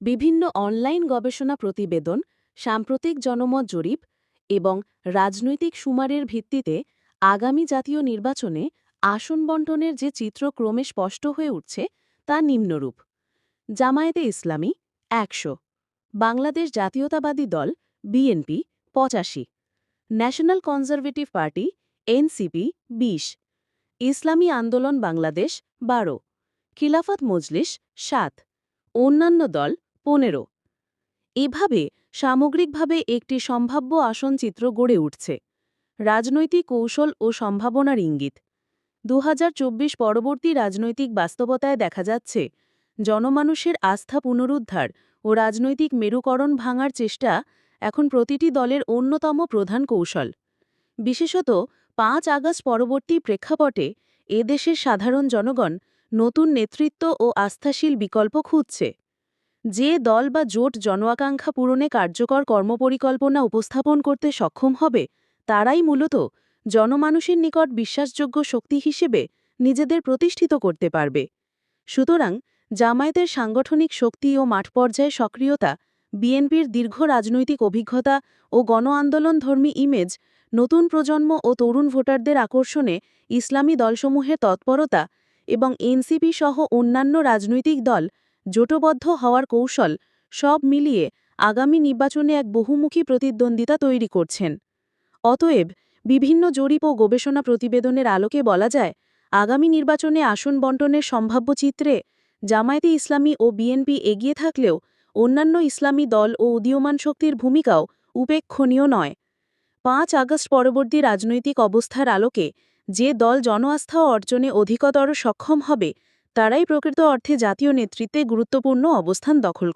বিভিন্ন অনলাইন গবেষণা প্রতিবেদন, সাম্প্রতিক জনমত জরিপ এবং রাজনৈতিক সুমারের ভিত্তিতে আগামী জাতীয় নির্বাচনে আসন বন্টনের যে চিত্র ক্রমে স্পষ্ট হয়ে উঠছে তা নিম্নরূপ। জামায়াতে ইসলামী একশো, বাংলাদেশ জাতীয়তাবাদী দল বিএনপি পঁচাশি, ন্যাশনাল কনজারভেটিভ পার্টি এনসিপি বিশ, ইসলামী আন্দোলন বাংলাদেশ বারো, খিলাফত মজলিস সাত, অন্যান্য দল পনেরো। এভাবে সামগ্রিকভাবে একটি সম্ভাব্য আসন চিত্র গড়ে উঠছে। রাজনৈতিক কৌশল ও সম্ভাবনার ইঙ্গিত। দু হাজার চব্বিশ পরবর্তী রাজনৈতিক বাস্তবতায় দেখা যাচ্ছে, জনমানুষের আস্থা পুনরুদ্ধার ও রাজনৈতিক মেরুকরণ ভাঙার চেষ্টা এখন প্রতিটি দলের অন্যতম প্রধান কৌশল। বিশেষত পাঁচ আগস্ট পরবর্তী প্রেক্ষাপটে এদেশের সাধারণ জনগণ নতুন নেতৃত্ব ও আস্থাশীল বিকল্প খুঁজছে। যে দল বা জোট জনআকাঙ্ক্ষা পূরণে কার্যকর কর্মপরিকল্পনা উপস্থাপন করতে সক্ষম হবে, তারাই মূলত জনমানুষের নিকট বিশ্বাসযোগ্য শক্তি হিসেবে নিজেদের প্রতিষ্ঠিত করতে পারবে। সুতরাং জামায়াতের সাংগঠনিক শক্তি ও মাঠ পর্যায়ে সক্রিয়তা, বিএনপির দীর্ঘ রাজনৈতিক অভিজ্ঞতা ও গণ আন্দোলনধর্মী ইমেজ, নতুন প্রজন্ম ও তরুণ ভোটারদের আকর্ষণে ইসলামী দলসমূহের তৎপরতা এবং এনসিপি সহ অন্যান্য রাজনৈতিক দল জোটবদ্ধ হওয়ার কৌশল সব মিলিয়ে আগামী নির্বাচনে এক বহুমুখী প্রতিদ্বন্দ্বিতা তৈরি করছেন। অতএব বিভিন্ন জরিপ ও গবেষণা প্রতিবেদনের আলোকে বলা যায়, আগামী নির্বাচনে আসন বন্টনের সম্ভাব্য চিত্রে জামায়াতে ইসলামী ও বিএনপি এগিয়ে থাকলেও অন্যান্য ইসলামী দল ও উদীয়মান শক্তির ভূমিকাও উপেক্ষণীয় নয়। পাঁচ আগস্ট পরবর্তী রাজনৈতিক অবস্থার আলোকে যে দল জনআস্থা অর্জনে অধিকতর সক্ষম হবে তারাই প্রকৃত অর্থে জাতীয় নেতৃত্বে গুরুত্বপূর্ণ অবস্থান দখল